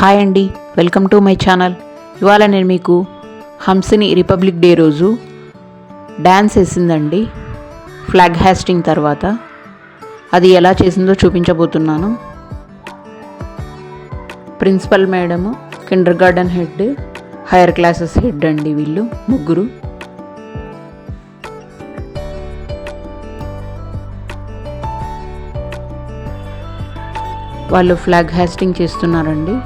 Hi అండి welcome to my channel. ఇవాళ నేను మీకు హంసిని రిపబ్లిక్ డే రోజు డ్యాన్స్ వేసిందండి ఫ్లాగ్ హ్యాస్టింగ్ తర్వాత. అది ఎలా చేసిందో చూపించబోతున్నాను. Principal madam kindergarten head higher classes head అండి వీళ్ళు ముగ్గురు. వాళ్ళు ఫ్లాగ్ హ్యాస్టింగ్ చేస్తున్నారండి.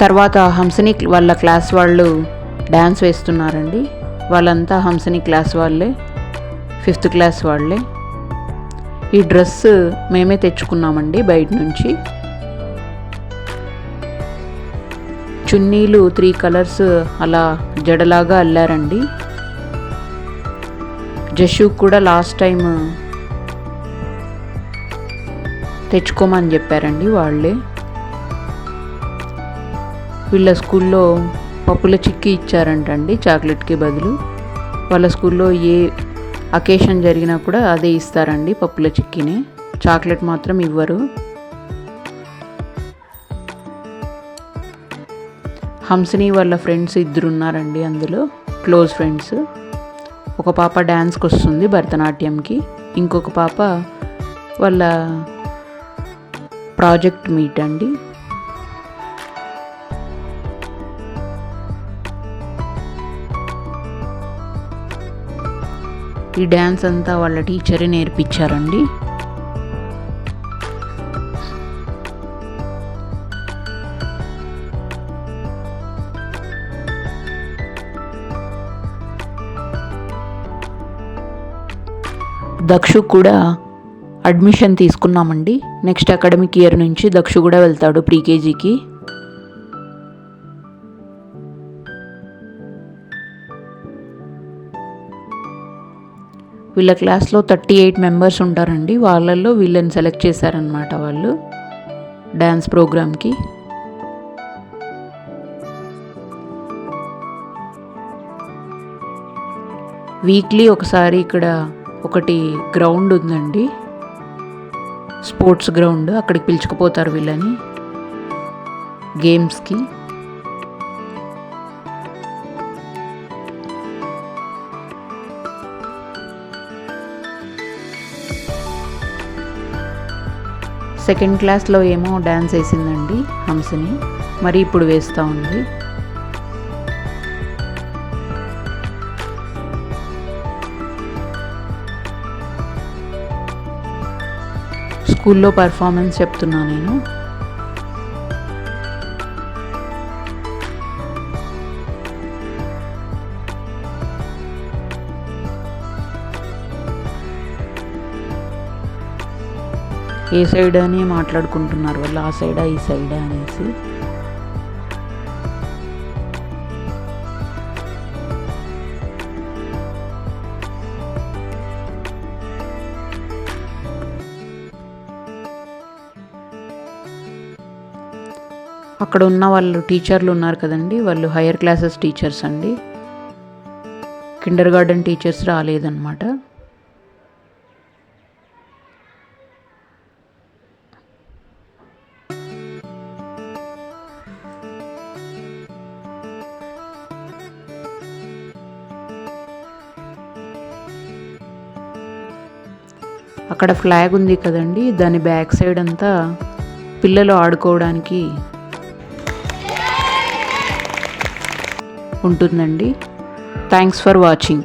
తర్వాత హంసని వాళ్ళ క్లాస్ వాళ్ళు డ్యాన్స్ వేస్తున్నారండి. వాళ్ళంతా హంసని క్లాస్ వాళ్ళే ఫిఫ్త్ క్లాస్ వాళ్ళే. ఈ డ్రెస్ మేమే తెచ్చుకున్నామండి బయట నుంచి. చున్నీలు త్రీ కలర్స్ అలా జడలాగా అల్లారండి. జషు కూడా లాస్ట్ టైం తెచ్చుకోమని చెప్పారండి వాళ్ళే. వీళ్ళ స్కూల్లో పప్పుల చిక్కి ఇచ్చారంటండి చాక్లెట్కి బదులు. వాళ్ళ స్కూల్లో ఏ అకేషన్ జరిగినా కూడా అదే ఇస్తారండి పప్పుల చిక్కిని. చాక్లెట్ మాత్రం ఇవ్వరు. హంసిని వాళ్ళ ఫ్రెండ్స్ ఇద్దరు ఉన్నారండి అందులో క్లోజ్ ఫ్రెండ్స్. ఒక పాప డ్యాన్స్కి వస్తుంది భరతనాట్యంకి ఇంకొక పాప వాళ్ళ ప్రాజెక్ట్ మీట్ అండి ఈ డ్యాన్స్ అంతా వాళ్ళ టీచరే నేర్పించారండి. దక్షు కూడా అడ్మిషన్ తీసుకున్నామండి. నెక్స్ట్ అకాడమిక్ ఇయర్ నుంచి దక్షు కూడా వెళ్తాడు ప్రీకేజీకి వీళ్ళ క్లాస్లో థర్టీ ఎయిట్ మెంబర్స్ ఉంటారండి. వాళ్ళల్లో వీళ్ళని సెలెక్ట్ చేశారనమాట వాళ్ళు డ్యాన్స్ ప్రోగ్రామ్కి. వీక్లీ ఒకసారి ఇక్కడ ఒకటి గ్రౌండ్ ఉందండి. స్పోర్ట్స్ గ్రౌండ్ అక్కడికి పిలుచుకుపోతారు వీళ్ళని. గేమ్స్కి. సెకండ్ క్లాస్లో ఏమో డ్యాన్స్ వేసిందండి హంసని. మరి ఇప్పుడు వేస్తూ ఉంది. స్కూల్లో పర్ఫార్మెన్స్ చెప్తున్నా నేను. ఏ సైడ్ అని మాట్లాడుకుంటున్నారు వాళ్ళు ఆ సైడా ఈ సైడా అనేసి. అక్కడ ఉన్న వాళ్ళు టీచర్లు ఉన్నారు కదండి వాళ్ళు హయ్యర్ క్లాసెస్ టీచర్స్ అండి. కిండర్ గార్డెన్ టీచర్స్ రాలేదన్నమాట. అక్కడ ఫ్లాగ్ ఉంది కదండి దాని బ్యాక్ సైడ్ అంతా పిల్లలు ఆడుకోవడానికి ఉంటుందండి. Thanks for watching